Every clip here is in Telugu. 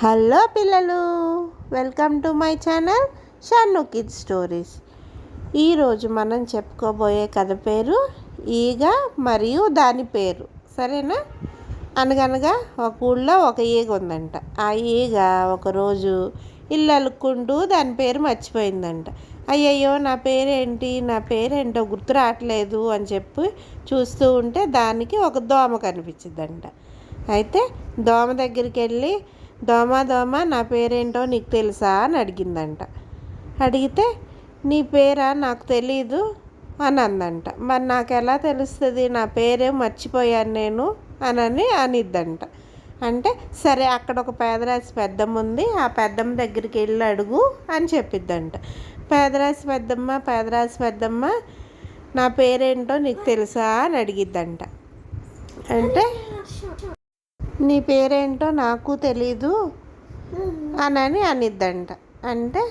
హలో పిల్లలు welcome to my channel Shannu kid stories. ఈరోజు మనం చెప్పుకోబోయే కథ పేరు ఈగ మరియు దాని పేరు. సరేనా? అనగనగా ఒక ఊళ్ళో ఒక ఈగ ఉందంట. ఆ ఈగ ఒకరోజు ఇల్లు అలుక్కుంటూ దాని పేరు మర్చిపోయిందంట. అయ్యయ్యో నా పేరేంటి? నా పేరేంటో గుర్తు రావట్లేదు అని చెప్పి చూస్తూ ఉంటే దానికి ఒక దోమ కనిపించిందంట. అయితే దోమ దగ్గరికి వెళ్ళి దోమ దోమ నా పేరేంటో నీకు తెలుసా అని అడిగిందంట అడిగితే నీ పేరా నాకు తెలీదు అని అందంట మరి నాకు ఎలా తెలుస్తుంది నా పేరే మర్చిపోయాను నేను అని అనిద్దంట అంటే సరే అక్కడ ఒక పేదరాశి పెద్దమ్మ ఉంది ఆ పెద్దమ్మ దగ్గరికి వెళ్ళి అడుగు అని చెప్పిద్దంట పేదరాశి పెద్దమ్మ పేదరాశి పెద్దమ్మ నా పేరేంటో నీకు తెలుసా అని అడిగిద్దంట అంటే నీ పేరేంటో నాకు తెలీదు అని అనిద్దంట. అంటే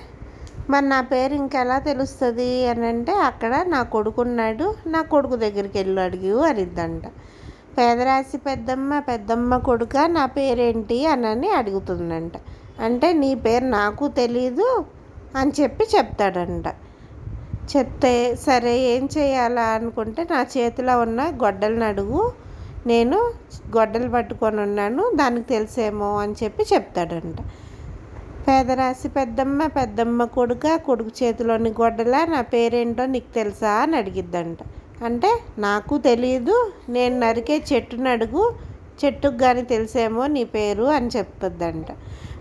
మరి నా పేరు ఇంకెలా తెలుస్తుంది అని అంటే అక్కడ నా కొడుకున్నాడు నా కొడుకు దగ్గరికి వెళ్ళి అడిగి అనిద్దంట పేదరాశి పెద్దమ్మ పెద్దమ్మ కొడుక నా పేరేంటి అని అడుగుతుందంట. అంటే నీ పేరు నాకు తెలీదు అని చెప్పి చెప్తాడంట. చెప్తే సరే ఏం చేయాలా అనుకుంటే నా చేతిలో ఉన్న గొడ్డలను అడుగు నేను గొడ్డలు పట్టుకొని ఉన్నాను దానికి తెలిసేమో అని చెప్పి చెప్తాడంట. పేదరాశి పెద్దమ్మ పెద్దమ్మ కొడుక కొడుకు చేతిలోని గొడ్డల నా పేరేంటో నీకు తెలుసా అని అడిగిద్దంట. అంటే నాకు తెలియదు నేను నరికే చెట్టును అడుగు చెట్టుకు కానీ తెలిసేమో నీ పేరు అని చెప్తుందంట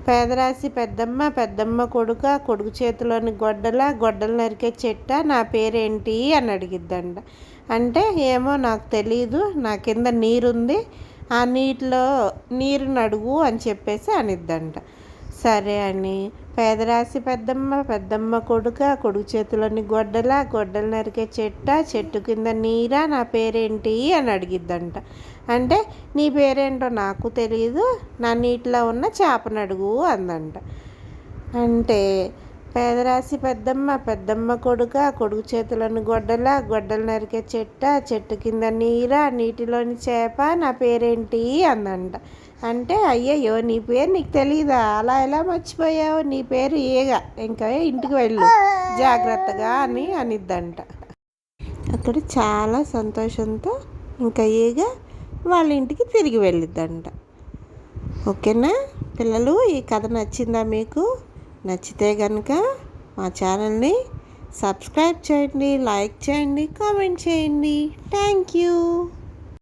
పేదరాశి పెద్దమ్మ పెద్దమ్మ కొడుక కొడుకు చేతిలోని గొడ్డల గొడ్డలు నరికే చెట్ట నా పేరేంటి అని అడిగిద్దంట. అంటే ఏమో నాకు తెలీదు నా కింద నీరుంది ఆ నీటిలో నీరు నడుగు అని చెప్పేసి అనిద్దంట. సరే అని పేదరాశి పెద్దమ్మ పెద్దమ్మ కొడుక కొడుకు చేతిలోని గొడ్డల గొడ్డలు నరికే చెట్ట చెట్టు కింద నీరా నా పేరేంటి అని అడిగిద్దంట. అంటే నీ పేరేంటో నాకు తెలియదు నా నీటిలో ఉన్న చేపను అడుగు అందంట. అంటే పేదరాశి పెద్దమ్మ పెద్దమ్మ కొడుక కొడుకు చేతులను గొడ్డల గొడ్డలు నరికే చెట్ట చెట్టు కింద నీర నీటిలోని చేప నా పేరేంటి అందంట అంటే అయ్యయ్యో నీ పేరు నీకు తెలియదా అలా ఎలా మర్చిపోయావు? నీ పేరు ఏగ? ఇంకా ఇంటికి వెళ్ళు. జాగ్రత్తగా అని అనిద్దంట. అక్కడ చాలా సంతోషంతో ఇంకా ఏగ వాళ్ళ ఇంటికి తిరిగి వెళ్ళిద్దంట. ఓకేనా? పిల్లలు ఈ కథ నచ్చిందా మీకు? నచ్చితే కనుక మా ఛానల్ని సబ్స్క్రైబ్ చేయండి లైక్ చేయండి కామెంట్ చేయండి. Thank you.